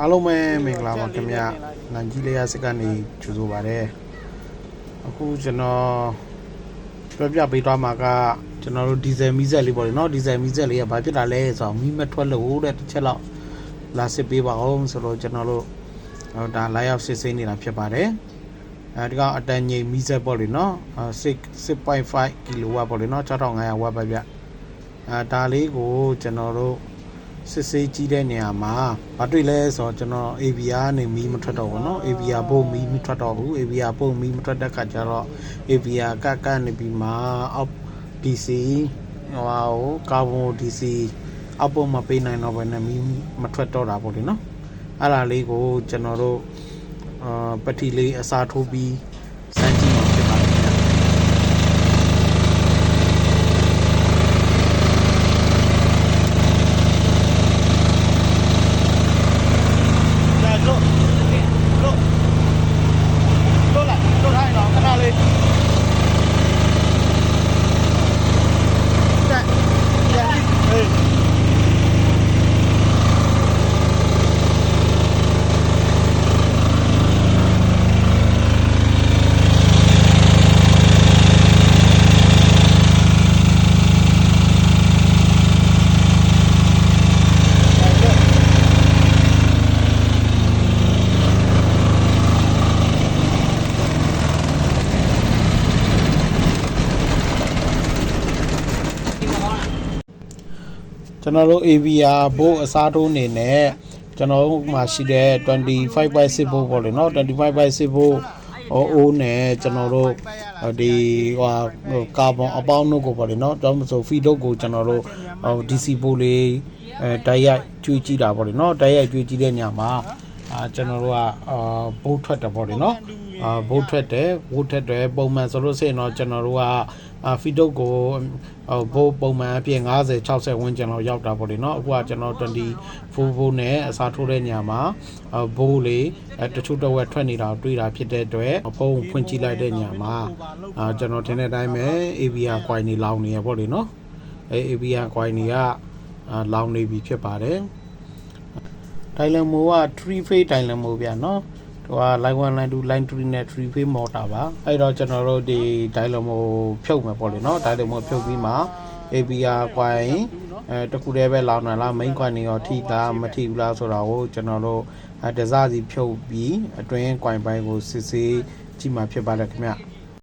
အားလုံးပဲမင်္ဂလာပါခင်ဗျာနန်ကြီးလေးရစကနေကြိုဆိုပါတယ်အခုကျွန်တော်ပြပြပေးသွားမှာကကျွန်တော်တို့ဒီဇယ်မီးစက်လေးပေါ့လေနော်ဒီဇယ်မီးစက်လေးကဘာဖြစ်တာလဲဆိုတော့မီးမထွက်လို့တဲ့တစ်ချက်လောက်လာစစ်ပေးပါအောင်ဆိုတော့ကျွန်တော်တို့ဒါလာရောက်စစ်ဆေးနေတာဖြစ်ပါတယ်အဲဒီကအတန်ငိမ်မီးစက်ပေါ့လေနော်6 6.5 kW ပေါ့လေနော်6500 W ပဲဗျအဲဒါလေးကိုကျွန်တော်တို့ စစ်ဆေးကြည့်တဲ့နေရာမှာဘာတွေ့လဲဆိုတော့ကျွန်တော် AVR နဲ့မီးမထွက်တော့ဘူးเนาะ AVR ဘုတ်မီးမထွက်တော့ဘူး AVR ဘုတ်မီးမထွက်တဲ့ခါကျတော့ AVR ကကတ်နေပြီးမှအောက် DC ဟိုဟာကိုကာဗွန် DC အောက်ပုံမပေးနိုင်တော့ဘဲနဲ့မီးမထွက်တော့တာပေါ့လေเนาะအဲ့ဒါလေးကိုကျွန်တော်တို့အာပတိလေးအစားထိုးပြီး ကျွန်တော်တို့ AVR ဘိုးအစားထိုးအနေနဲ့ကျွန်တော်တို့မှာရှိတဲ့25 by 6ဘိုးပေါ့လေနော်25 by 6ဘိုးအိုးအိုးနဲ့ကျွန်တော်တို့ဒီဟိုကာဗွန်အပေါင်းတို့ကိုပေါ့လေနော်တော့မဆိုဖီတို့ကိုကျွန်တော်တို့ဟို DC ဘိုးလေးအဲတိုက်ရိုက်ကျွေးကြည့်တာပေါ့လေနော်တိုက်ရိုက်ကျွေးကြည့်တဲ့ညမှာ အာကျွန်တော်တို့ကအာဘုတ်ထွက်တယ်ပေါ့လေနော်အာဘုတ်ထွက်တယ်ဘုတ်ထွက်တယ်ပုံမှန်ဆိုလို့ရှိရင်တော့ကျွန်တော်တို့ကအာဖီဒုတ်ကိုဘိုးပုံမှန်အပြင်50 60ဝန်းကျင်လောက်ရောက်တာပေါ့လေနော်အခုကကျွန်တော်24ဘိုးနဲ့အစားထိုးတဲ့ညမှာဘိုးလေးတချို့တော့ဝက်ထွက်နေတာတွေ့တာဖြစ်တဲ့အတွက်ဖုန်းဖွင့်ကြည့်လိုက်တဲ့ညမှာအာကျွန်တော်ထင်တဲ့အတိုင်းပဲ AVR ကွိုင်းနေလောင်နေရပေါ့လေနော်အဲ AVR ကွိုင်းနေကလောင်နေပြီဖြစ်ပါတယ် တိုင်လန်မိုက3 phase တိုင်လန်မိုဗျာနော်သူက line 1 line 2 line 3နဲ့ 3 phase motor ပါအဲ့တော့ကျွန်တော်တို့ဒီတိုင်လန်မိုဖြုတ်မယ်ပေါ့လေနော်တိုင်လန်မိုဖြုတ်ပြီးမှ ABR ကွိုင်းအဲတခုတည်းပဲလောင်နေလား main ကွိုင်းနေရောထိလားမထိဘူးလားဆိုတာကိုကျွန်တော်တို့အဲတစားစီဖြုတ်ပြီးအတွင်းကွိုင်းပိုင်းကိုစစ်ဆေးကြည့်မှဖြစ်ပါတယ်ခင်ဗျ